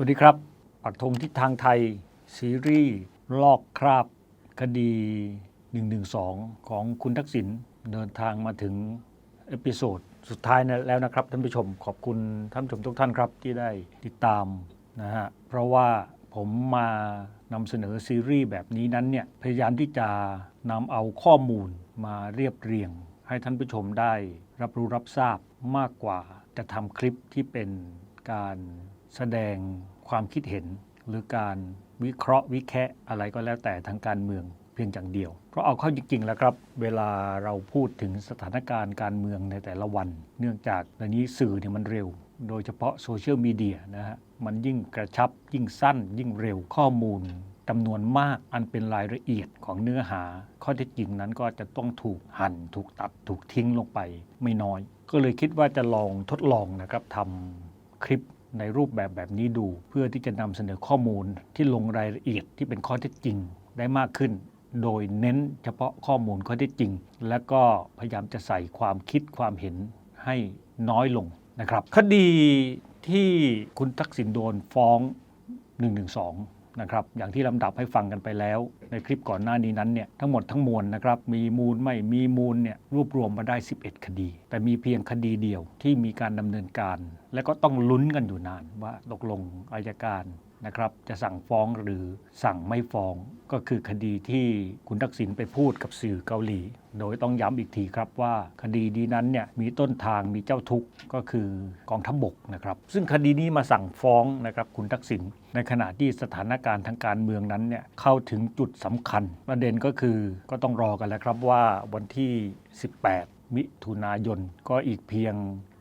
วัสดีครับ ปักธงทิศทางไทย ซีรีส์ ลอกคราบ คดี 112 ของคุณทักษิณเดินทางมาถึงเอพิโซดสุดท้ายนะแล้วนะครับท่านผู้ชมขอบคุณท่านผู้ชมทุกท่านครับที่ได้ติดตามนะฮะเพราะว่าผมมานำเสนอซีรีส์แบบนี้นั้นเนี่ยพยายามที่จะนำเอาข้อมูลมาเรียบเรียง ให้ท่านผู้ชมได้รับรู้รับทราบมากกว่าจะทำคลิปที่เป็นการแสดง ความคิดเห็นหรือการวิเคราะห์วิแคะอะไรก็แล้วแต่ทางการเมืองเพียงอย่างเดียว เพราะเอาเข้าจริงๆแล้วครับ เวลาเราพูดถึงสถานการณ์การเมืองในแต่ละวัน เนื่องจากในนี้สื่อเนี่ยมันเร็ว โดยเฉพาะโซเชียลมีเดียนะฮะมันยิ่งกระชับ ยิ่งสั้น ยิ่งเร็วข้อมูลจำนวนมากอันเป็นรายละเอียดของเนื้อหา ข้อเท็จจริงนั้นก็จะต้องถูกหั่นถูกตัดถูกทิ้งลงไปไม่น้อย ก็เลยคิดว่าจะลองทดลองนะครับทำคลิป ในรูปแบบแบบนี้ดู เพื่อที่จะนำเสนอข้อมูลที่ลงรายละเอียดที่เป็นข้อเท็จจริงได้มากขึ้น โดยเน้นเฉพาะข้อมูลข้อเท็จจริง และก็พยายามจะใส่ความคิดความเห็นให้น้อยลงนะครับ คดีที่คุณทักษิณโดนฟ้อง 112 นะครับอย่างที่ลำดับให้ฟังกันไปแล้ว ในคลิปก่อนหน้านี้นั้นเนี่ยทั้งหมดทั้งมวลนะครับมีมูลไม่มีมูลเนี่ยรวบรวมมาได้ 11 คดี แต่มีเพียงคดีเดียวที่มีการดำเนินการ และก็ต้องลุ้นกันอยู่นานว่าตกลงอายการ นะครับจะสั่งฟ้องหรือสั่งไม่ฟ้องก็คือคดีที่คุณทักษิณไปพูดกับสื่อเกาหลี โดยต้องย้ำอีกทีครับว่าคดีนี้นั้นเนี่ยมีต้นทางมีเจ้าทุกข์ก็คือกองทัพบบกนะครับ ซึ่งคดีนี้มาสั่งฟ้องนะครับคุณทักษิณในขณะที่สถานการณ์ทางการเมืองนั้นเนี่ยเข้าถึงจุดสำคัญ ประเด็นก็คือก็ต้องรอกันแล้วครับว่าวันที่ 18 มิถุนายนก็อีกเพียง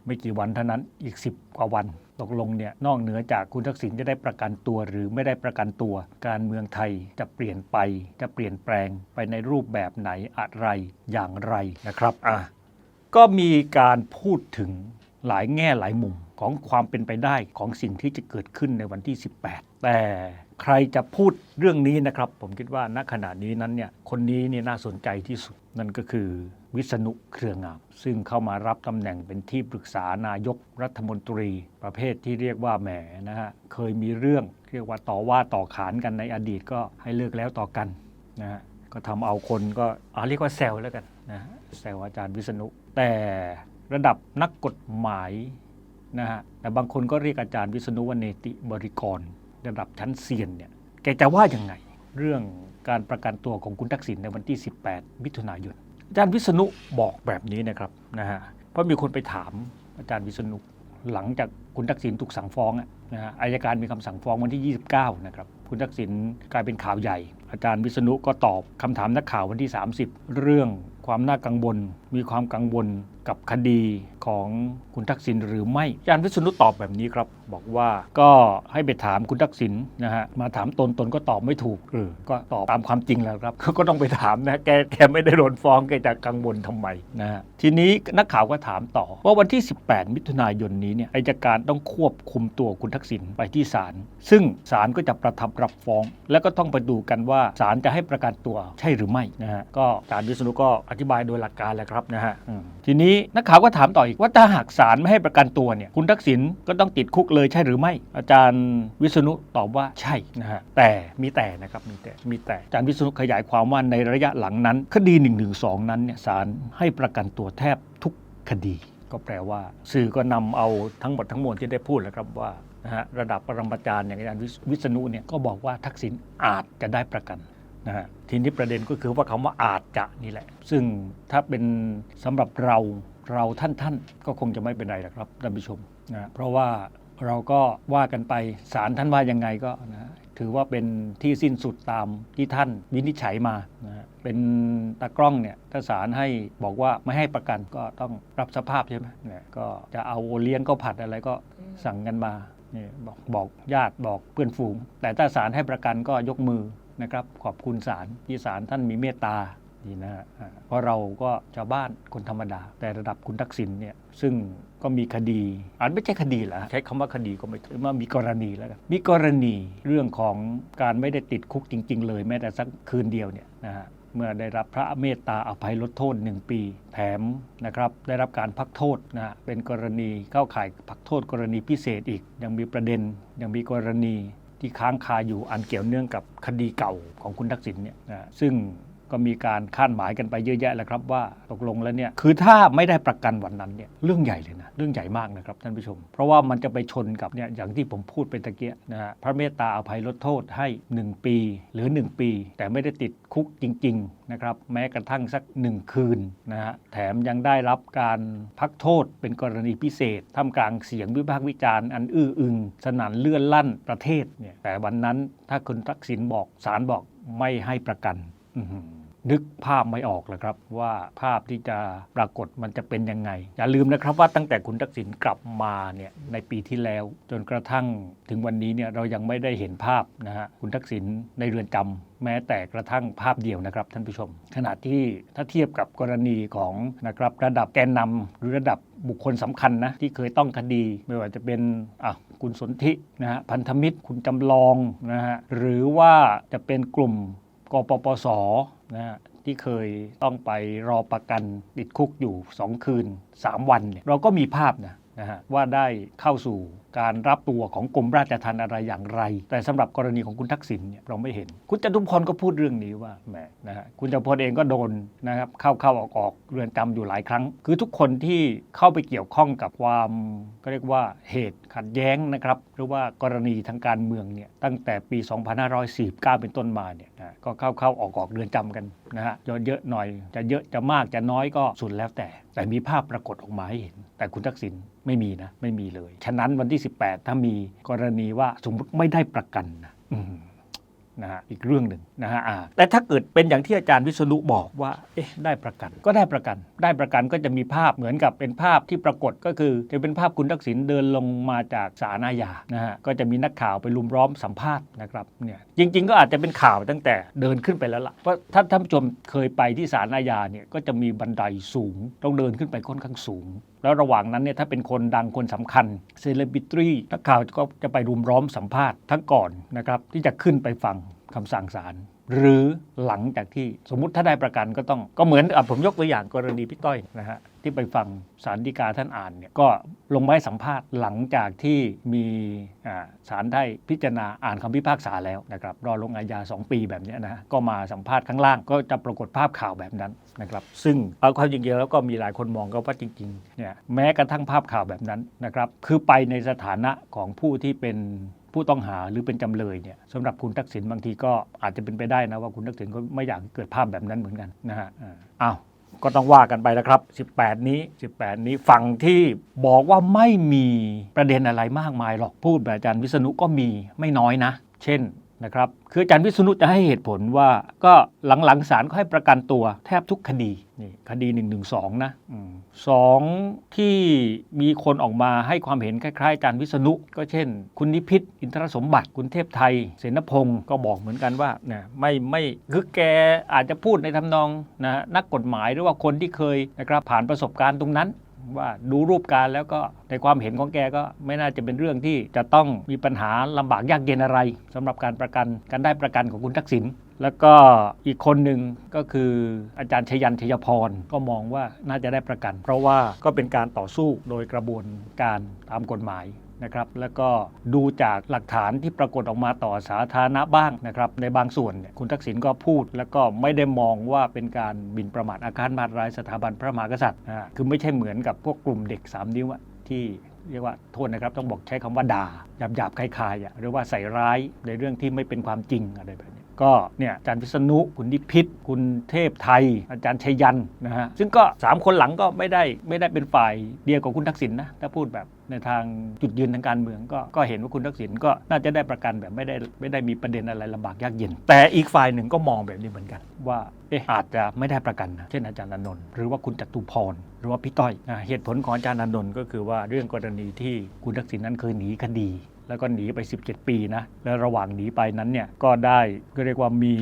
ไม่กี่วันเท่านั้นอีก 10 กว่าวัน ตกลงเนี่ยนอกเหนือจากคุณทักษิณจะได้ประกันตัวหรือไม่ได้ประกันตัว การเมืองไทยจะเปลี่ยนไป จะเปลี่ยนแปลงไปในรูปแบบไหนอะไรอย่างไรนะครับอะก็มีการพูดถึงหลายแง่หลายมุมของความเป็นไปได้ของสิ่งที่จะเกิดขึ้นในวันที่ 18 แต่ใครจะพูดเรื่องนี้นะครับ ผมคิดว่าณขณะนี้นั้นเนี่ยคนนี้เนี่ยน่าสนใจที่สุด นั่นก็คือวิษณุเครืองาม ซึ่งเข้ามารับตำแหน่งเป็นที่ปรึกษานายกรัฐมนตรี ประเภทที่เรียกว่าแหมนะฮะเคยมีเรื่องเรียกว่าต่อว่าต่อขานกันในอดีตก็ให้เลิกแล้วต่อกันนะฮะก็ทำเอาคนก็เอาเรียกว่าแซวแล้วกันนะฮะแซวอาจารย์วิษณุ แต่ระดับนักกฎหมายนะฮะแต่บางคนก็เรียกอาจารย์วิษณุว่าเนติบริกร ระดับชั้นเซียนเนี่ยแกจะว่ายังไง เรื่อง การประกันตัวของคุณทักษิณในวันที่ 18 มิถุนายน อาจารย์วิษณุบอกแบบนี้นะครับนะฮะเพราะมีคนไปถามอาจารย์วิษณุหลังจากคุณทักษิณถูกสั่งฟ้องนะฮะอายการมีคำสั่งฟ้องวันที่ 29 นะครับ คุณทักษิณกลายเป็นข่าวใหญ่ อาจารย์วิษณุก็ตอบคำถามนักข่าววันที่ 30 เรื่อง ความน่ากังวล มีความกังวลกับคดีของคุณทักษิณหรือไม่อาจารย์วิษณุตอบแบบนี้ครับ บอกว่าก็ให้ไปถามคุณทักษิณนะฮะมาถามตนตนก็ตอบไม่ถูกเออก็ตอบตามความจริงแล้วครับ ก็ต้องไปถามนะแกแกไม่ได้โดนฟ้องแกจะกังวลทำไมนะฮะทีนี้นักข่าวก็ถามต่อว่าวันที่ 18 มิถุนายนนี้เนี่ยอายการต้องควบคุมตัวคุณทักษิณไปที่ศาลซึ่งศาลก็จะประทับรับฟ้อง แล้วก็ต้องไปดูกันว่าศาลจะให้ประกันตัวใช่หรือไม่นะฮะก็อาจารย์วิษณุก็อธิบายโดยหลักการแหละครับนะฮะทีนี้นักข่าวก็ถามต่ออีกว่าถ้าหากศาลไม่ให้ประกันตัวเนี่ยคุณทักษิณก็ต้องติดคุกเลยใช่หรือไม่ อาจารย์วิษณุตอบว่าใช่นะฮะแต่มีแต่นะครับมีแต่มีแต่อาจารย์วิษณุขยายความว่าในระยะหลังนั้น คดี1นึนั้นเนี่ยศาลให้ประกันตัวแทบทุกคดี ก็แปลว่า สื่อก็นำเอาทั้งหมดทั้งมวลที่ได้พูดแล้วครับว่านะฮะระดับปรมาจารย์อย่างอาจารย์วิษณุเนี่ยก็บอกว่าทักษิณอาจจะได้ประกัน นะฮะทีนี้ประเด็นก็คือว่าคำว่าอาจจะนี่แหละ ซึ่งถ้าเป็นสำหรับเราเราท่านท่านๆก็คงจะไม่เป็นไรหรอกครับท่านผู้ชมนะเพราะว่าเราก็ว่ากันไปศาลท่านว่ายังไงก็นะถือว่าเป็นที่สิ้นสุดตามที่ท่านวินิจฉัยมานะเป็นตากล้องเนี่ยถ้าศาลให้บอกว่าไม่ให้ประกันก็ต้องรับสภาพใช่ไหมเนี่ยก็จะเอาโอเลี้ยงก็ผัดอะไรก็สั่งกันมาเนี่ยบอกบอกญาติบอกเพื่อนฝูง แต่ถ้าศาลให้ประกันก็ยกมือ นะครับ ขอบคุณศาลที่ศาลท่านมีเมตตาดีนะฮะเพราะเราก็ชาวบ้านคนธรรมดา แต่ระดับคุณทักษิณเนี่ยซึ่งก็มีคดีอาจไม่ใช่คดีเหรอใช้คำว่าคดีก็ไม่ถือว่ามีกรณีแล้วกันมีกรณีเรื่องของการไม่ได้ติดคุกจริง ๆ เลยแม้แต่สักคืนเดียวเนี่ยนะฮะเมื่อได้รับพระเมตตาอภัยลดโทษ 1 ปี แถมนะครับได้รับการพักโทษนะฮะเป็นกรณีเข้าข่ายพักโทษกรณีพิเศษอีก ยังมีประเด็นยังมีกรณี ที่ค้างคาอยู่อันเกี่ยวเนื่องกับคดีเก่าของคุณทักษิณเนี่ยนะซึ่ง ก็มีการคาดหมายกันไปเยอะแยะแล้วครับว่าตกลงแล้วเนี่ยคือถ้าไม่ได้ประกันวันนั้นเนี่ยเรื่องใหญ่เลยนะเรื่องใหญ่มากนะครับท่านผู้ชม เพราะว่ามันจะไปชนกับเนี่ยอย่างที่ผมพูดไปตะเกียนะฮะพระเมตตาอภัยลดโทษให้ 1 ปี หรือ 1 ปี แต่ไม่ได้ติดคุกจริงๆนะครับแม้กระทั่งสัก 1 คืนนะฮะแถมยังได้รับการพักโทษเป็นกรณีพิเศษท่ามกลางเสียงวิพากษ์วิจารณ์อันอื้ออึง สนั่นเลื่อนลั่นประเทศเนี่ยแต่วันนั้นถ้าคุณทักษิณบอกศาลบอกไม่ให้ประกันอื้อหือ นึกภาพไม่ออกเลยครับ ว่าภาพที่จะปรากฏมันจะเป็นยังไง อย่าลืมนะครับว่าตั้งแต่คุณทักษิณกลับมาเนี่ยในปีที่แล้ว จนกระทั่งถึงวันนี้เนี่ยเรายังไม่ได้เห็นภาพนะฮะคุณทักษิณในเรือนจำแม้แต่กระทั่งภาพเดียวนะครับท่านผู้ชม ขณะที่ถ้าเทียบกับกรณีของนะครับระดับแกนนำหรือระดับบุคคลสำคัญนะที่เคยต้องคดีไม่ว่าจะเป็นอะคุณสนธินะฮะพันธมิตรคุณจำลองนะฮะหรือว่าจะเป็นกลุ่มกปปส นะฮะที่เคยต้องไปรอประกันติดคุกอยู่ 2 คืน 3 วันเนี่ยเราก็มีภาพนะ นะฮะว่าได้เข้าสู่การรับตัวของกรมราชทัณฑ์อะไรอย่างไร แต่สำหรับกรณีของคุณทักษิณเนี่ยเราไม่เห็น คุณจตุพรก็พูดเรื่องนี้ว่าแหมนะฮะคุณจตุพรเองก็โดนนะครับเข้าเข้าออกออกเรือนจำอยู่หลายครั้ง คือทุกคนที่เข้าไปเกี่ยวข้องกับความก็เรียกว่าเหตุขัดแย้งนะครับหรือว่ากรณีทางการเมืองเนี่ยตั้งแต่ปี 2549 เป็นต้นมาเนี่ยนะก็เข้าเข้าออกออกเรือนจำกันนะฮะเยอะเยอะหน่อยจะเยอะจะมากจะน้อยก็สุดแล้วแต่ แต่มีภาพปรากฏออกมาให้เห็น แต่คุณทักษิณไม่มีนะ ไม่มีเลย ฉะนั้นวันที่ 18 ถ้ามีกรณีว่าสมมติไม่ได้ประกันนะนะฮะอีกเรื่องหนึ่งนะฮะแต่ถ้าเกิดเป็นอย่างที่อาจารย์วิษณุบอกว่า เอ๊ะ ได้ประกัน ก็ได้ประกัน ได้ประกันก็จะมีภาพเหมือนกับเป็นภาพที่ปรากฏก็คือ จะเป็นภาพคุณทักษิณเดินลงมาจากศาลอาญานะฮะก็จะมีนักข่าวไปลุมล้อมสัมภาษณ์นะครับเนี่ยจริง ๆ ก็อาจจะเป็นข่าวตั้งแต่เดินขึ้นไปแล้วล่ะเพราะถ้าท่านผู้ชมเคยไปที่ศาลอาญาเนี่ยก็จะมีบันไดสูง ต้องเดินขึ้นไปค่อนข้างสูงแล้วระหว่างนั้นเนี่ยถ้าเป็นคนดังคนสำคัญเซเลบริตี้นักข่าวก็จะไปรุมร้อมสัมภาษณ์ทั้งก่อนนะครับที่จะขึ้นไปฟังคำสั่งศาลหรือหลังจากที่สมมุติถ้าได้ประกันก็ต้องก็เหมือนอผมยกตัวอย่างกรณีพี่ต้อยนะฮะ ที่ไปฟังสารดีกาท่านอ่านเนี่ยก็ลงมาให้สัมภาษณ์หลังจากที่มีอ่าศาลได้พิจารณาอ่านคำพิพากษาแล้วนะครับรอลงอาญา 2 ปีแบบนี้นะก็มาสัมภาษณ์ข้างล่างก็จะปรากฏภาพข่าวแบบนั้นนะครับซึ่งเอาความจริงๆแล้วก็มีหลายคนมองก็ว่าจริงๆเนี่ยแม้กระทั่งภาพข่าวแบบนั้นนะครับคือไปในสถานะของผู้ที่เป็นผู้ต้องหาหรือเป็นจำเลยเนี่ยสำหรับคุณทักษิณบางทีก็อาจจะเป็นไปได้นะว่าคุณทักษิณก็ไม่อยากเกิดภาพแบบนั้นเหมือนกันนะฮะอ้าว ก็ต้องว่ากันไปแล้วครับ 18 นี้ 18 นี้ฝั่งที่บอกว่าไม่มีประเด็นอะไรมากมายหรอกพูดแบบอาจารย์วิษณุก็มีไม่น้อยนะ เช่น นะครับคืออาจารย์วิษณุจะให้เหตุผลว่าก็หลังๆศาลก็ให้ประกันตัวแทบทุกคดีนี่คดี112นะอสองที่มีคนออกมาให้ความเห็นคล้ายๆอาจารย์วิษณุก็เช่น คุณนิพิษอินทรสมบัติคุณเทพไทย เสนพงศ์ก็บอกเหมือนกันว่าเนี่ยไม่ไม่คือแกอาจจะพูดในทำนองนะนักกฎหมายหรือว่าคนที่เคยนะครับผ่านประสบการณ์ตรงนั้น ว่าดูรูปการแล้วก็ในความเห็นของแกก็ไม่น่าจะเป็นเรื่องที่จะต้องมีปัญหาลำบากยากเย็นอะไรสำหรับการประกันการได้ประกันของคุณทักษิณแล้วก็อีกคนหนึ่งก็คืออาจารย์ชยันชยพรก็มองว่าน่าจะได้ประกัน เพราะว่าก็เป็นการต่อสู้โดยกระบวนการตามกฎหมาย นะครับแล้วก็ดูจากหลักฐานที่ปรากฏออกมาต่อสาธารณะบ้างนะครับในบางส่วนเนี่ยคุณทักษิณก็พูด แล้วก็ไม่ได้มองว่าเป็นการบินประมาทอาการมาตร้ายสถาบันพระมหากษัตริย์นะคือไม่ใช่เหมือนกับพวกกลุ่มเด็ก 3 นิ้วที่เรียกว่าโทษนะครับต้องบอกใช้คำว่าด่าหยาบหยาบๆคลายๆอะหรือว่าใส่ร้ายในเรื่องที่ไม่เป็นความจริงอะไรแบบนี้ ก็เนี่ยอาจารย์พิษณุคุณนิพิษคุณเทพไทย อาจารย์ชัยยันนะฮะซึ่งก็ 3 คนหลังก็ไม่ได้ไม่ได้เป็นฝ่ายเดียวกับคุณทักษิณนะถ้าพูดแบบในทางจุดยืนทางการเมืองก็ก็เห็นว่าคุณทักษิณก็น่าจะได้ประกันแบบไม่ได้ไม่ได้มีประเด็นอะไรลำบากยากเย็น แต่อีกฝ่ายหนึ่งก็มองแบบนี้เหมือนกัน ว่าเอ๊ะอาจจะไม่ได้ประกันนะเช่นอาจารย์อนนท์หรือว่าคุณจตุพรหรือว่าพี่ต้อยนะเหตุผลของอาจารย์อนนท์ก็คือว่าเรื่องกรณีที่คุณทักษิณนั้นเคยหนีคดี แล้วก็หนีไป 17 ปีนะ และระหว่างหนีไปนั้นเนี่ยก็ได้ก็เรียกว่ามี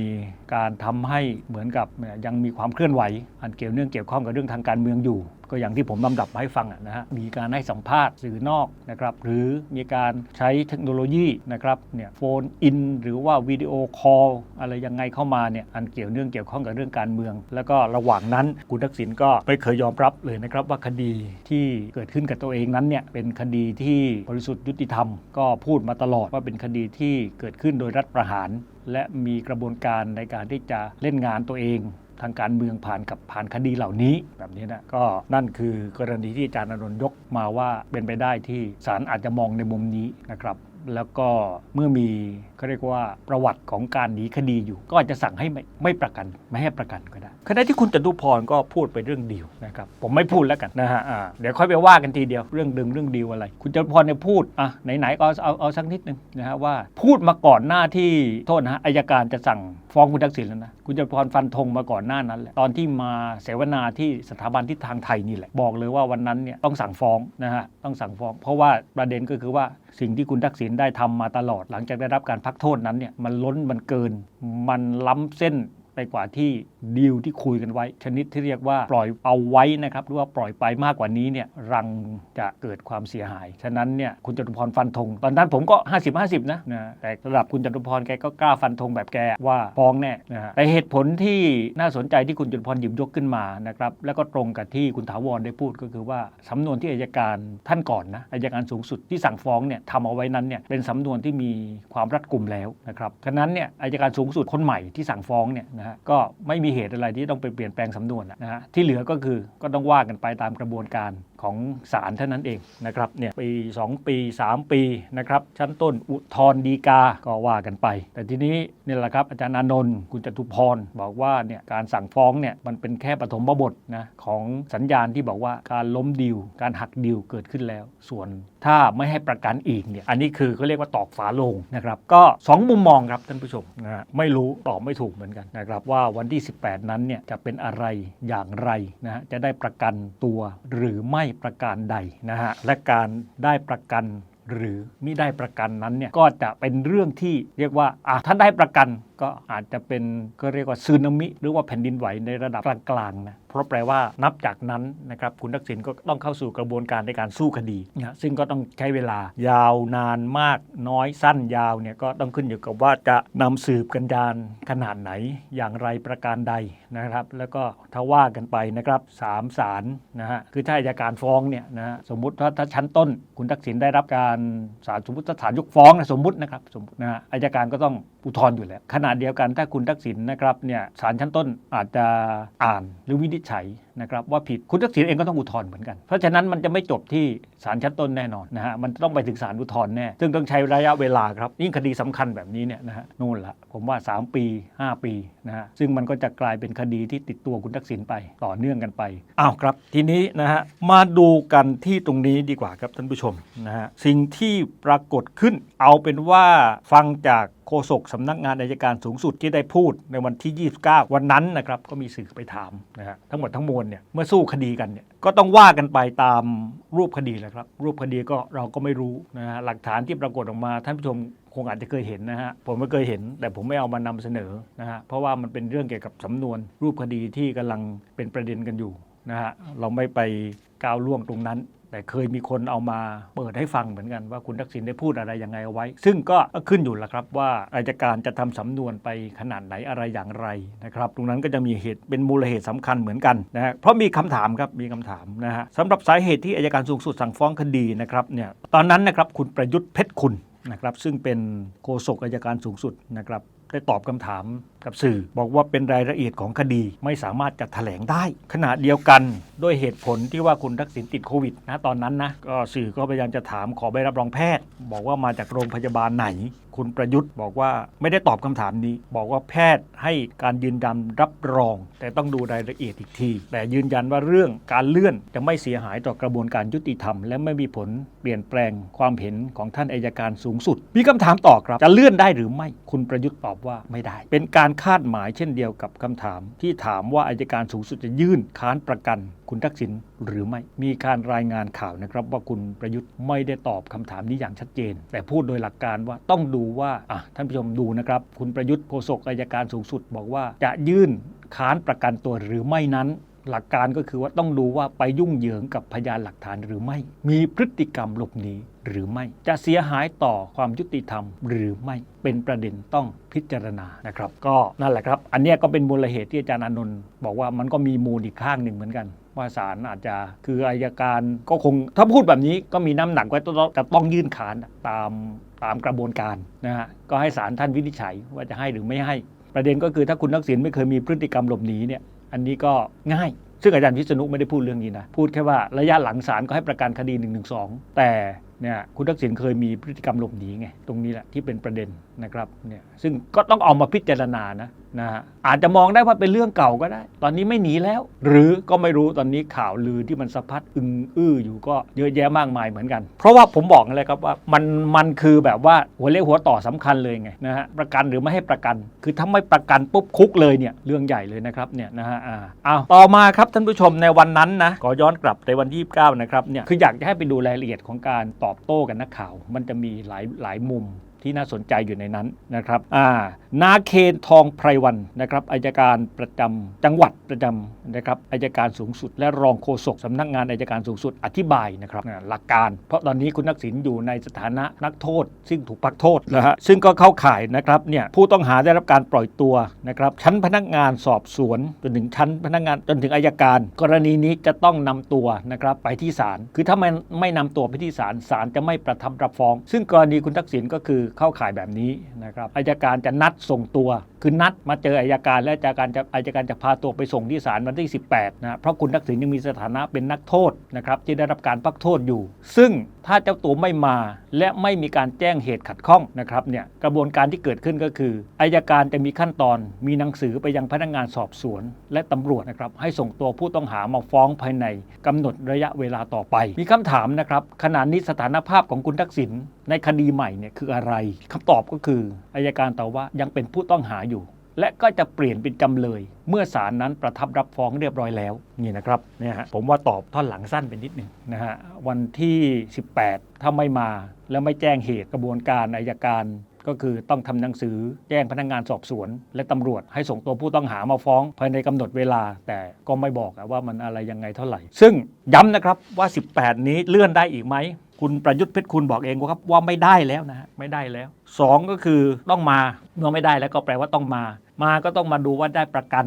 การทำให้เหมือนกับยังมีความเคลื่อนไหว อันเกี่ยวเนื่องเกี่ยวข้องกับเรื่องทางการเมืองอยู่ ก็อย่างที่ผมลำดับมาให้ฟังนะฮะมีการให้สัมภาษณ์สื่อนอกนะครับหรือมีการใช้เทคโนโลยีนะครับเนี่ยโฟนอินหรือว่าวิดีโอคอลอะไรยังไงเข้ามาเนี่ยอันเกี่ยวเนื่องเกี่ยวข้องกับเรื่องการเมือง แล้วก็ระหว่างนั้นคุณทักษิณก็ไม่เคยยอมรับเลยนะครับว่าคดีที่เกิดขึ้นกับตัวเองนั้นเนี่ยเป็นคดีที่บริสุทธิ์ยุติธรรม ก็พูดมาตลอดว่าเป็นคดีที่เกิดขึ้นโดยรัฐประหาร และมีกระบวนการในการที่จะเล่นงานตัวเอง ทางการเมืองผ่านกับผ่านคดีเหล่านี้แบบนี้นะก็นั่นคือกรณีที่อาจารย์อนนท์ยกมาว่าเป็นไปได้ที่ศาลอาจจะมองในมุมนี้นะครับ แล้วก็เมื่อมีเขาเรียกว่าประวัติของการหนีคดีอยู่ ก็อาจจะสั่งให้ไม่ไม่ประกันไม่ให้ประกันก็ได้ขณะที่คุณจตุพรก็พูดไปเรื่องดีลนะครับผมไม่พูดแล้วกันนะฮะอ่าเดี๋ยวค่อยไปว่ากันทีเดียวเรื่องดึงเรื่องดีลอะไร คุณจตุพรเนี่ยพูดอะไหนๆก็เอาเอาเอาสักนิดนึงนะฮะว่า พูดมาก่อนหน้าที่โทษนะฮะอายการจะสั่งฟ้องคุณทักษิณแล้วนะคุณจตุพรฟันธงมาก่อนหน้านั้นแหละตอนที่มาเสวนาที่สถาบันทิศทางไทยนี่แหละบอกเลยว่าวันนั้นเนี่ยต้องสั่งฟ้องนะฮะต้องสั่งฟ้อง เพราะว่าประเด็นก็คือว่า สิ่งที่คุณทักษิณได้ทำมาตลอด หลังจากได้รับการพักโทษนั้นเนี่ยมันล้นมันเกิน มันล้ำเส้นไปกว่าที่ ดีลที่คุยกันไว้ ชนิดที่เรียกว่าปล่อยเอาไว้นะครับหรือว่าปล่อยไปมากกว่านี้เนี่ยรังจะเกิดความเสียหาย ฉะนั้นเนี่ยคุณจตุพรฟันธงตอนนั้นผมก็ 50 50 นะนะแต่ระดับคุณจตุพรแกก็กล้าฟันธงแบบแกว่าฟ้องแน่นะฮะแต่เหตุผลที่น่าสนใจที่คุณจตุพรหยิบยกขึ้นมานะครับแล้วก็ตรงกับที่คุณถาวรได้พูดก็คือว่าสำนวนที่อายการท่านก่อนนะอายการสูงสุดที่สั่งฟ้องเนี่ยทำเอาไว้นั้นเนี่ยเป็นสำนวนที่มีความรัดกุมแล้วนะครับฉะนั้นเนี่ยอายการสูงสุดคนใหม่ที่สั่งฟ้องเนี่ยนะฮะก็ไม่มีเหตุอะไรที่ต้องไปเปลี่ยนแปลงสำนวนนะฮะที่เหลือก็คือก็ต้องว่ากันไปตามกระบวนการของศาลเท่านั้นเองนะครับเนี่ยปี 2 ปี 3 ปีนะครับชั้นต้นอุทธรดีกาก็ว่ากันไป แต่ทีนี้เนี่ยแหละครับอาจารย์อนนท์คุณจตุพรบอกว่าเนี่ยการสั่งฟ้องเนี่ยมันเป็นแค่ปฐมบทนะของสัญญาณที่บอกว่าการล้มดีลการหักดีลเกิดขึ้นแล้ว ส่วนถ้าไม่ให้ประกันอีกเนี่ยอันนี้คือเขาเรียกว่าตอกฝาโลงนะครับก็ 2 มุมมองครับท่านผู้ชมนะฮะไม่รู้ตอบไม่ถูกเหมือนกันนะครับว่าวันที่ 18 นั้นเนี่ยจะเป็นอะไรอย่างไรนะฮะจะได้ประกันตัวหรือไม่ประการใดนะฮะและการได้ประกันหรือมิได้ประกันนั้นเนี่ยก็จะเป็นเรื่องที่เรียกว่าอะถ้าได้ประกันก็อาจจะเป็นก็เรียกว่าซึนามิ หรือว่าแผ่นดินไหวในระดับกลางๆนะเพราะแปลว่านับจากนั้นนะครับคุณทักษิณก็ต้องเข้าสู่กระบวนการในการสู้คดีนะซึ่งก็ต้องใช้เวลายาวนานมากน้อยสั้นยาวเนี่ยก็ต้องขึ้นอยู่กับว่าจะนำสืบกันยานขนาดไหนอย่างไรประการใดนะครับ แล้วก็ถ้าว่ากันไปนะครับสามศาลนะฮะคือถ้าอัยการฟ้องเนี่ยนะฮะสมมติว่าถ้าชั้นต้น คุณทักษิณได้รับการศาลสมมติถ้าศาลยกฟ้องนะสมมตินะครับสมมตินะฮะอัยการก็ต้องอุทธรณ์อยู่แล้วขณณะเดียวกันถ้าคุณทักษิณนะครับเนี่ยศาลชั้นต้นอาจจะอ่านหรือวินิจฉัย นะครับว่าผิดคุณทักษิณเองก็ต้องอุทธรณ์เหมือนกัน เพราะฉะนั้นมันจะไม่จบที่ศาลชั้นต้นแน่นอนนะฮะมันต้องไปถึงศาลอุทธรณ์แน่ซึ่งต้องใช้ระยะเวลาครับยิ่งคดีสำคัญแบบนี้เนี่ยนะฮะนู่นละผมว่า 3 ปี 5 ปีนะฮะซึ่งมันก็จะกลายเป็นคดีที่ติดตัวคุณทักษิณไปต่อเนื่องกันไปอ้าวครับ ทีนี้นะฮะมาดูกันที่ตรงนี้ดีกว่าครับท่านผู้ชมนะฮะสิ่งที่ปรากฏขึ้นเอาเป็นว่าฟังจากโฆษกสำนักงานอายการสูงสุดที่ได้พูดในวันที่ 29 วันนั้นนะครับก็มีสื่อไปถามนะฮะทั้งหมดทั้งมวลเนี่ยเมื่อสู้คดีกันเนี่ยก็ต้องว่ากันไปตามรูปคดีแหละครับ รูปคดีก็เราก็ไม่รู้นะฮะหลักฐานที่ปรากฏออกมาท่านผู้ชมคงอาจจะเคยเห็นนะฮะผมไม่เคยเห็น แต่ผมไม่เอามานำเสนอนะฮะเพราะว่ามันเป็นเรื่องเกี่ยวกับสำนวนรูปคดีที่กำลังเป็นประเด็นกันอยู่นะฮะเราไม่ไปก้าวล่วงตรงนั้น แต่เคยมีคนเอามาเปิดให้ฟังเหมือนกันว่าคุณทักษิณได้พูดอะไรยังไงเอาไว้ ซึ่งก็ขึ้นอยู่แล้วครับว่าอายการจะทำสำนวนไปขนาดไหนอะไรอย่างไรนะครับ ตรงนั้นก็จะมีเหตุเป็นมูลเหตุสำคัญเหมือนกันนะเพราะมีคำถามครับมีคำถามนะฮะสำหรับสาเหตุที่อายการสูงสุดสั่งฟ้องคดีนะครับเนี่ยตอนนั้นนะครับคุณประยุทธ์เพชรคุณนะครับซึ่งเป็นโฆษกอายการสูงสุดนะครับ ได้ตอบคำถามกับสื่อ บอกว่าเป็นรายละเอียดของคดีไม่สามารถจะแถลงได้ ขณะเดียวกันด้วยเหตุผลที่ว่าคุณทักษิณติดโควิดนะตอนนั้นนะก็สื่อก็พยายามจะถามขอใบรับรองแพทย์ บอกว่ามาจากโรงพยาบาลไหน คุณประยุทธ์บอกว่าไม่ได้ตอบคำถามนี้ บอกว่าแพทย์ให้การยืนยันรับรอง แต่ต้องดูรายละเอียดอีกที แต่ยืนยันว่าเรื่องการเลื่อนจะไม่เสียหายต่อกระบวนการยุติธรรม และไม่มีผลเปลี่ยนแปลงความเห็นของท่านอายการสูงสุด มีคำถามต่อครับ จะเลื่อนได้หรือไม่คุณประยุทธ์ตอบว่าไม่ได้ เป็นการคาดหมายเช่นเดียวกับคำถาม ที่ถามว่าอายการสูงสุดจะยื่นค้านประกันคุณทักษิณหรือไม่ มีการรายงานข่าวนะครับ ว่าคุณประยุทธ์ไม่ได้ตอบคำถามนี้อย่างชัดเจน แต่พูดโดยหลักการว่าต้องดูว่าอะท่านผู้ชมดูนะครับ คุณประยุทธ์โฆษกอายการสูงสุด บอกว่าจะยื่นค้านประกันตัวหรือไม่นั้นหลักการก็คือว่าต้องดูว่าไปยุ่งเหยิงกับพยานหลักฐานหรือไม่ มีพฤติกรรมหลบหนี หรือไม่ จะเสียหายต่อความยุติธรรม หรือไม่เป็นประเด็นต้องพิจารณานะครับ ก็นั่นแหละครับ อันนี้ก็เป็นมูลเหตุที่อาจารย์อานนท์บอกว่ามันก็มีมูลอีกข้างหนึ่งเหมือนกันว่าศาลอาจจะคืออายการก็คงถ้าพูดแบบนี้ก็มีน้ำหนักไว้จะต้องยื่นขานตามตามกระบวนการนะฮะก็ให้ศาลท่านวินิจฉัยว่าจะให้หรือไม่ให้ ประเด็นก็คือถ้าคุณทักษิณไม่เคยมีพฤติกรรมหลบหนีเนี่ยอันนี้ก็ง่าย ซึ่งอาจารย์พิษณุไม่ได้พูดเรื่องนี้นะ พูดแค่ว่าระยะหลังศาลก็ให้ประกันคดี1นึแต่ เนี่ยคุณทักษิณเคยมีพฤติกรรมหลบหนีไงตรงนี้แหละที่เป็นประเด็น นะครับเนี่ยซึ่งก็ต้องเอามาพิจารณานะนะฮะอาจจะมองได้ว่าเป็นเรื่องเก่าก็ได้ ตอนนี้ไม่หนีแล้ว หรือก็ไม่รู้ตอนนี้ข่าวลือที่มันสะพัดอึงอื้ออยู่ก็เยอะแยะมากมายเหมือนกัน เพราะว่าผมบอกเลยครับว่ามันมันคือแบบว่าหัวเลี้ยวหัวต่อสำคัญเลยไงนะฮะประกันหรือไม่ให้ประกัน คือถ้าไม่ประกันปุ๊บคุกเลยเนี่ยเรื่องใหญ่เลยนะครับเนี่ยนะฮะอ่าอ้าวต่อมาครับท่านผู้ชมในวันนั้นนะขอย้อนกลับในวันที่29นะครับเนี่ยคืออยากจะให้ไปดูรายละเอียดของการตอบโต้กันนักข่าว มันจะมีหลายหลายมุม ที่น่าสนใจอยู่ในนั้นนะครับานาเคนทองไพรวันนะครับอายการประจำจังหวัดประจำนะครับอายการสูงสุด และรองโฆษกสำนักงานอายการสูงสุดอธิบายนะครับหลักการ เพราะตอนนี้คุณทักษิณอยู่ในสถานะนักโทษ ซึ่งถูกพักโทษนะฮะซึ่งก็เข้าข่ายนะครับเนี่ยผู้ต้องหาได้รับการปล่อยตัวนะครับชั้นพนักงานสอบสวนจนถึงชั้นพนักงานจนถึงอายการ กรณีนี้จะต้องนำตัวนะครับไปที่ศาลคือถ้าไม่ไม่นำตัวไปที่ศาลศาลจะไม่ประทับรับฟ้อง ซึ่งกรณีคุณทักษิณก็คือเข้าข่ายแบบนี้นะครับอายการจะนัดส่งตัว คือนัดมาเจออายการและอายการจะอายการจะพาตัวไปส่งที่ศาลวันที่ 18นะเพราะคุณทักษิณยังมีสถานะเป็นนักโทษนะครับที่ได้รับการพักโทษอยู่ ซึ่งถ้าเจ้าตัวไม่มาและไม่มีการแจ้งเหตุขัดข้องนะครับเนี่ยกระบวนการที่เกิดขึ้นก็คืออายการจะมีขั้นตอน มีหนังสือไปยังพนักงานสอบสวน และตำรวจนะครับให้ส่งตัวผู้ต้องหามาฟ้องภายในกำหนดระยะเวลาต่อไป มีคำถามนะครับขณะนี้สถานภาพของคุณทักษิณในคดีใหม่เนี่ยคืออะไรคำตอบก็คืออายการตอบว่ายังเป็นผู้ต้องหาอยู่ และก็จะเปลี่ยนเป็นจำเลย เมื่อศาลนั้นประทับรับฟ้องเรียบร้อยแล้วนี่นะครับเนี่ยฮะผมว่าตอบท่อนหลังสั้นไปนิดหนึ่งนะฮะวันที่ 18 ถ้าไม่มาแล้วไม่แจ้งเหตุกระบวนการอายการก็คือต้องทำหนังสือแจ้งพนักงานสอบสวน และตำรวจให้ส่งตัวผู้ต้องหามาฟ้อง ภายในกำหนดเวลา แต่ก็ไม่บอกว่ามันอะไรยังไงเท่าไหร่ ซึ่งย้ำนะครับว่า 18 นี้เลื่อนได้อีกไหม คุณประยุทธ์เพชรคุณบอกเองว่าครับว่าไม่ได้แล้วนะฮะไม่ได้แล้วสองก็คือต้องมาเมื่อไม่ได้แล้วก็แปลว่าต้องมา มาก็ต้องมาดูว่าได้ประกัน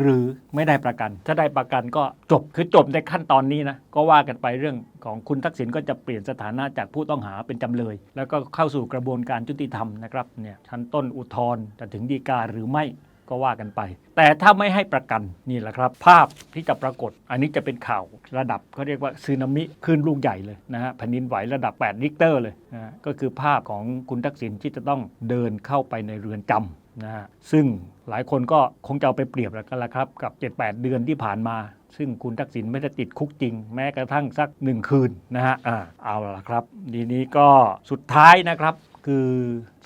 หรือไม่ได้ประกัน ถ้าได้ประกันก็จบคือจบในขั้นตอนนี้นะก็ว่ากันไปเรื่องของคุณทักษิณก็จะเปลี่ยนสถานะจากผู้ต้องหาเป็นจำเลย แล้วก็เข้าสู่กระบวนการยุติธรรมนะครับเนี่ยชั้นต้นอุทธรณ์จะถึงฎีกาหรือไม่ ก็ว่ากันไป แต่ถ้าไม่ให้ประกันนี่แหละครับ ภาพที่จะปรากฏ อันนี้จะเป็นข่าวระดับเขาเรียกว่าซึนามิคลื่นลูกใหญ่เลยนะฮะแผ่นดินไหวระดับ8ริกเตอร์เลยนะก็คือภาพของคุณทักษิณที่จะต้องเดินเข้าไปในเรือนจำนะฮะซึ่งหลายคนก็คงจะเอาไปเปรียบแล้วกันละครับ กับ 7-8 เดือนที่ผ่านมา ซึ่งคุณทักษิณไม่ได้ติดคุกจริง แม้กระทั่งสักหนึ่งคืนนะฮะอ่าเอาละครับทีนี้ก็สุดท้ายนะครับ คือ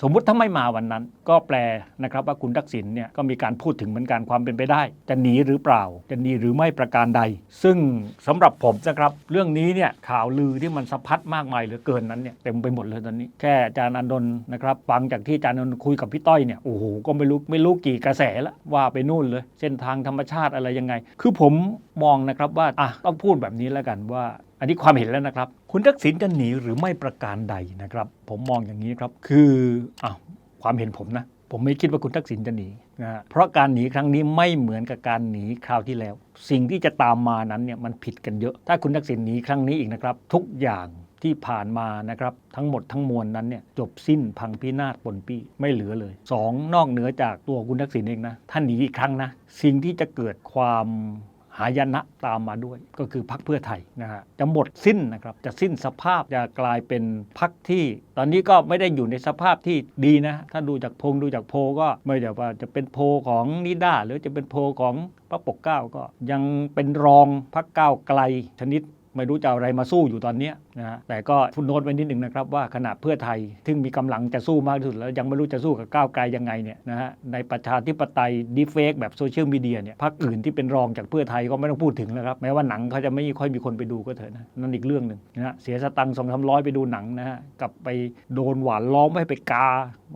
สมมุติถ้าไม่มาวันนั้น ก็แปลนะครับว่าคุณทักษิณเนี่ยก็มีการพูดถึงเหมือนกันความเป็นไปได้ จะหนีหรือเปล่า จะหนีหรือไม่ประการใด ซึ่งสำหรับผมนะครับเรื่องนี้เนี่ยข่าวลือที่มันสะพัดมากมายเหลือเกินนั้นเนี่ยเต็มไปหมดเลยตอนนี้ แค่อาจารย์อานนท์นะครับฟังจากที่อาจารย์อานนท์คุยกับพี่ต้อยเนี่ยโอ้โหก็ไม่รู้ไม่รู้กี่กระแสแล้วว่าไปนู่นเลย เส้นทางธรรมชาติอะไรยังไง คือผมมองนะครับว่าอะต้องพูดแบบนี้แล้วกันว่า อันนี้ความเห็นแล้วนะครับ คุณทักษิณจะหนีหรือไม่ประการใดนะครับ ผมมองอย่างนี้ครับ คืออ้าวความเห็นผมนะ ผมไม่คิดว่าคุณทักษิณจะหนีนะฮะเพราะการหนีครั้งนี้ไม่เหมือนกับการหนีคราวที่แล้ว สิ่งที่จะตามมานั้นเนี่ยมันผิดกันเยอะ ถ้าคุณทักษิณหนีครั้งนี้อีกนะครับ ทุกอย่างที่ผ่านมานะครับ ทั้งหมดทั้งมวลนั้นเนี่ยจบสิ้นพังพินาศปนปี้ไม่เหลือเลยสองนอกเหนือจากตัวคุณทักษิณเองนะถ้าหนีอีกครั้งนะ สิ่งที่จะเกิดความ หายนะตามมาด้วย ก็คือพักเพื่อไทยนะฮะจะหมดสิ้นนะครับจะสิ้นสภาพจะกลายเป็นพักที่ ตอนนี้ก็ไม่ได้อยู่ในสภาพที่ดีนะถ้าดูจากพงดูจากโพก็ไม่ได้ว่าจะเป็นโพของนิด้าหรือจะเป็นโพของพระปกเก้าก็ยังเป็นรองพักเก้าไกลชนิด ไม่รู้จะเอาอะไรมาสู้อยู่ตอนนี้นะฮะแต่ก็ฟุตโนตไว้นิดหนึ่งนะครับว่าขณะเพื่อไทยซึ่งมีกำลังจะสู้มากที่สุด แล้วยังไม่รู้จะสู้กับก้าวไกลยังไงเนี่ยนะฮะในประชาธิปไตยดีเฟกแบบโซเชียลมีเดียเนี่ยพรรคอื่นที่เป็นรองจากเพื่อไทยก็ไม่ต้องพูดถึงแล้วครับแม้ว่าหนังเขาจะไม่ค่อยมีคนไปดูก็เถอะนะนั่นอีกเรื่องหนึ่งนะฮะเสียสตังค์สองสามร้อยไปดูหนังนะฮะกลับไปโดนหวานล้อมให้ไปกา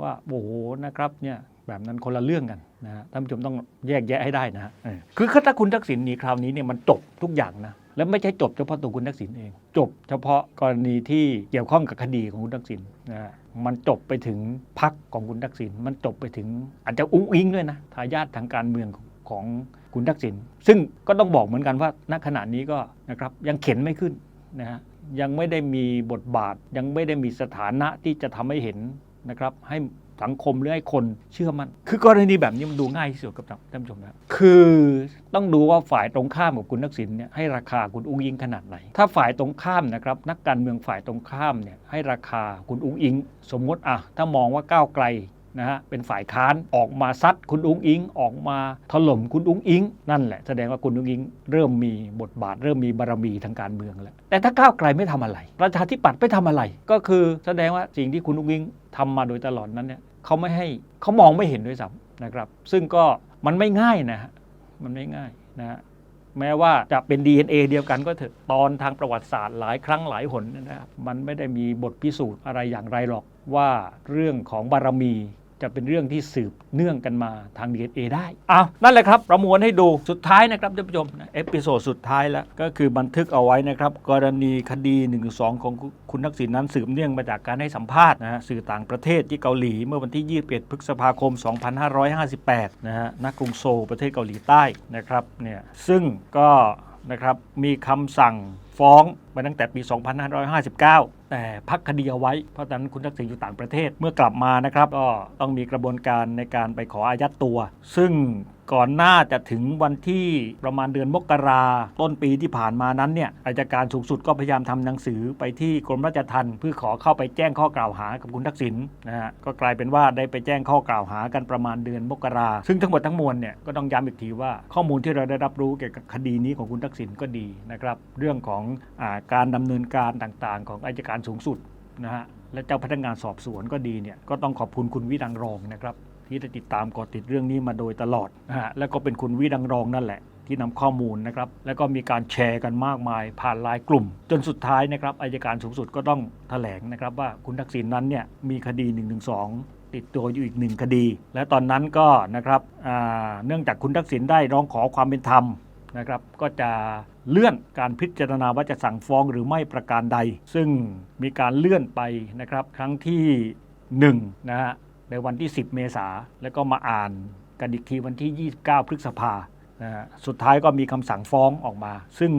ว่าโอ้โหนะครับเนี่ยแบบนั้นคนละเรื่องกันนะฮะท่านผู้ชมต้องแยกแยะให้ได้นะฮะคือถ้าคุณทักษิณหนีคราวนี้เนี่ยมันจบทุกอย่างนะ และไม่ใช่จบเฉพาะตัวคุณทักษิณเอง จบเฉพาะกรณีที่เกี่ยวข้องกับคดีของคุณทักษิณนะฮะมันจบไปถึงพักของคุณทักษิณมันจบไปถึงอาจจะอุ้งอิงด้วยนะทายาททางการเมืองของคุณทักษิณซึ่งก็ต้องบอกเหมือนกันว่าณขณะนี้ก็นะครับยังเข็นไม่ขึ้นนะฮะยังไม่ได้มีบทบาทยังไม่ได้มีสถานะที่จะทำให้เห็นนะครับให้ สังคมหรือให้คนเชื่อมันคือกรณีแบบนี้มันดูง่ายที่สุดกับท่านผู้ชมนะคือต้องดูว่าฝ่ายตรงข้ามกับคุณทักษิณเนี่ยให้ราคาคุณอุ้งอิงขนาดไหน ถ้าฝ่ายตรงข้ามนะครับนักการเมืองฝ่ายตรงข้ามเนี่ยให้ราคาคุณอุ้งอิง สมมติอะถ้ามองว่าก้าวไกลนะฮะเป็นฝ่ายค้านออกมาซัดคุณอุ้งอิง ออกมาถล่มคุณอุ้งอิง นั่นแหละแสดงว่าคุณอุ้งอิง เริ่มมีบทบาท เริ่มมีบารมีทางการเมืองแล้วแต่ถ้าก้าวไกลไม่ทำอะไร ประชาธิปัตย์ไม่ทำอะไร ก็คือแสดงว่าสิ่งที่คุณอุ้งอิงทำมาโดยตลอดนั้นเนี่ย เขาไม่ให้เขามองไม่เห็นด้วยซ้ำนะครับ ซึ่งก็มันไม่ง่ายนะฮะมันไม่ง่ายนะฮะแม้ว่าจะเป็น DNA เดียวกันก็เถอะตอนทางประวัติศาสตร์หลายครั้งหลายหนนะครับมันไม่ได้มีบทพิสูจน์อะไรอย่างไรหรอกว่าเรื่องของบารมี จะเป็นเรื่องที่สืบเนื่องกันมาทาง DNA ได้อ้าวนั่นแหละครับ ประมวลให้ดูสุดท้ายนะครับท่านผู้ชมเอพิโซดสุดท้ายแล้วก็คือบันทึกเอาไว้นะครับ กรณีคดี1นึของคุณทักษิณนั้นสืบเนื่องมาจากการให้สัมภาษณ์นะฮะสื่อต่างประเทศที่เกาหลีเมื่อวันที่ 21 พฤษภาคม 2558 นะฮะณกรุงโซลประเทศเกาหลีใต้นะครับเนี่ยซึ่งก็นะครับมีคำสั่ง ฟ้องมาตั้งแต่ปี 2559 แต่พักคดีเอาไว้ เพราะตอนนั้นคุณทักษิณอยู่ต่างประเทศ เมื่อกลับมานะครับก็ต้องมีกระบวนการในการไปขออายัดตัว ซึ่ง ก่อนหน้าจะถึงวันที่ประมาณเดือนมกราต้นปีที่ผ่านมานั้นเนี่ยอายการสูงสุดก็พยายามทำหนังสือไปที่กรมราชทัณฑ์เพื่อขอเข้าไปแจ้งข้อกล่าวหากับคุณทักษิณนะฮะก็กลายเป็นว่าได้ไปแจ้งข้อกล่าวหากันประมาณเดือนมกราซึ่งทั้งหมดทั้งมวลเนี่ยก็ต้องย้ำอีกทีว่าข้อมูลที่เราได้รับรู้เกี่ยวกับคดีนี้ของคุณทักษิณก็ดีนะครับเรื่องของอการดำเนินการต่างๆ ของอายการสูงสุดนะฮะและเจ้าพนักงานสอบสวนก็ดีเนี่ยก็ต้องขอบคุณคุณวิดังรองนะครับ ที่ได้ติดตามกาะติดเรื่องนี้มาโดยตลอดนะฮะแล้วก็เป็นคุณวิดังรองนั่นแหละที่นำข้อมูลนะครับ แล้วก็มีการแชร์กันมากมาย ผ่านไลน์กลุ่ม จนสุดท้ายนะครับอายการสูงสุดก็ต้องแถลงนะครับว่าคุณทักษิณนั้นเนี่ยมีคดี1นึติดตัวอยู่อีกหนึ่งคดี และตอนนั้นก็นะครับเนื่องจากคุณทักษิณได้ร้องขอความเป็นธรรมนะครับ ก็จะเลื่อนการพิจารณาว่าจะสั่งฟ้องหรือไม่ประการใด ซึ่งมีการเลื่อนไปนะครับ ครั้งที่1นะฮะ ในวันที่ 10 เมษาแล้วก็มาอ่านกันอีกทีวันที่ 29 พฤษภานะฮะสุดท้ายก็มีคำสั่งฟ้องออกมา ซึ่ง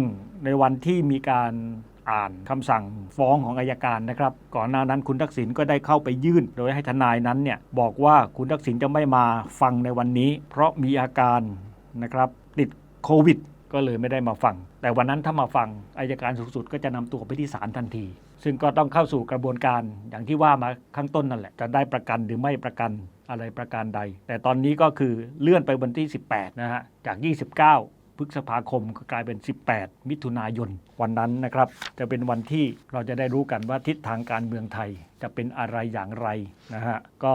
ในวันที่มีการอ่านคำสั่งฟ้องของอายการนะครับ ก่อนหน้านั้นคุณทักษิณก็ได้เข้าไปยื่น โดยให้ทนายนั้นเนี่ยบอกว่าคุณทักษิณจะไม่มาฟังในวันนี้ เพราะมีอาการนะครับติดโควิด ก็เลยไม่ได้มาฟัง แต่วันนั้นถ้ามาฟังอายการสูงสุดก็จะนำตัวไปที่ศาลทันที ซึ่งก็ต้องเข้าสู่กระบวนการอย่างที่ว่ามาข้างต้นนั่นแหละ จะได้ประกันหรือไม่ประกันอะไรประการใด แต่ตอนนี้ก็คือเลื่อนไปวันที่ 18 นะฮะ จาก 29 พฤษภาคมก็กลายเป็น 18 มิถุนายนวันนั้นนะครับ จะเป็นวันที่เราจะได้รู้กันว่าทิศทางการเมืองไทยจะเป็นอะไรอย่างไรนะฮะ ก็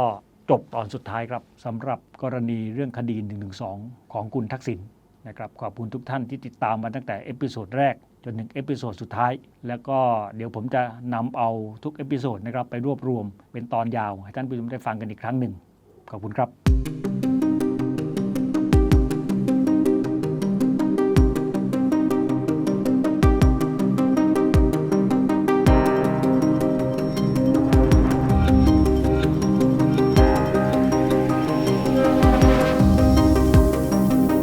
จบตอนสุดท้ายครับสำหรับกรณีเรื่องคดี112ของคุณทักษิณนะครับขอบคุณทุกท่านที่ติดตามมาตั้งแต่เอพิโซดแรก จนถึงเอพิโซดสุดท้าย แล้วก็เดี๋ยวผมจะนำเอาทุกเอพิโซดนะครับไปรวบรวมเป็นตอนยาว ให้ท่านผู้ชมได้ฟังกันอีกครั้งหนึ่ง ขอบคุณครับ